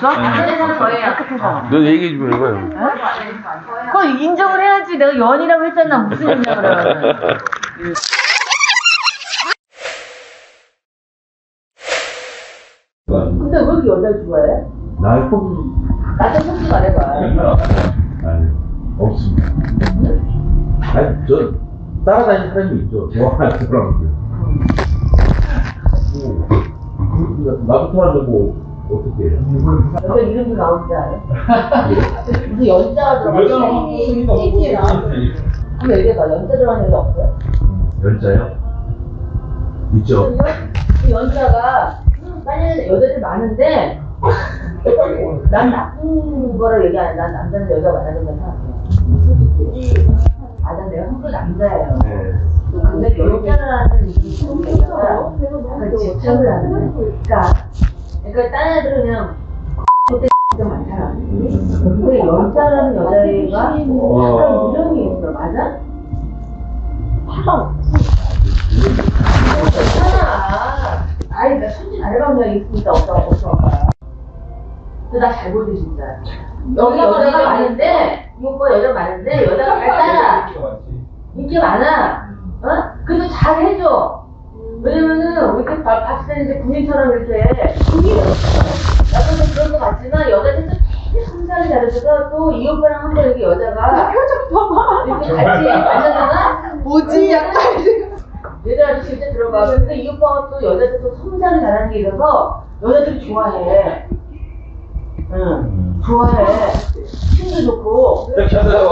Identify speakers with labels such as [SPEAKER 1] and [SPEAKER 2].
[SPEAKER 1] 그래서 저예요.
[SPEAKER 2] 너 얘기해 주면 이거요.
[SPEAKER 1] 그거 인정을 해야지. 내가 연이라고 했잖아. 무슨 인정을 하라고. 근데 왜 이렇게 여자를 좋아해?
[SPEAKER 2] 나 좀.
[SPEAKER 1] 나도 솔직히 말해봐.
[SPEAKER 2] 아니, 없습니다. 아니, 저, 따라다니는 사람이 있죠. 좋아하는 사람들. 뭐, 그, 나부터 하려고, 어떻게 해요?
[SPEAKER 1] 여자 이름도 나오지 않아? 무슨 연자가 들어가서 찌찌에 나오는 한번 얘기해봐. 연자 들어가는 여자 없어요?
[SPEAKER 2] 열자요? 있죠.
[SPEAKER 1] 이 연자가 빨리 여자들 많은데 난 나쁜 거를 얘기 안 해. 난 남자는 여자 만나는 건 생각해. 아, 난 내가 한국 남자예요.
[SPEAKER 2] 네.
[SPEAKER 1] 근데 여자라는 무슨 여자가 약간 집착을 하는 거니까. 그러니까 딴 애들은 그냥 그때 진짜 많잖아. 근데 여자라는 여자애가 약간
[SPEAKER 2] 어.
[SPEAKER 1] 유령이 있어. 맞아? 괜찮아. 아이, 나 해본 적 있으니까 없다고 없어. 근데 나잘 보지, 진짜. 여기 여자가 많은데, 이 오빠 여자 많은데, 여자가 잘 따라. 인기 많아. 어? 근데 잘 해줘. 왜냐면은, 우리 때 밥, 봤을 때 이제 군인처럼 이렇게. 잘해줘서, 또 이 오빠랑 한 번 이렇게 여자가. 이렇게 같이 만나잖아?
[SPEAKER 3] 뭐지? 약간
[SPEAKER 1] 여자한테 진짜 들어가. 근데 이 오빠가 또 여자들 또 성사를 잘하는 게 있어서 여자들이 좋아해. 응, 좋아해. 힘도 좋고.
[SPEAKER 2] 이렇게 하다가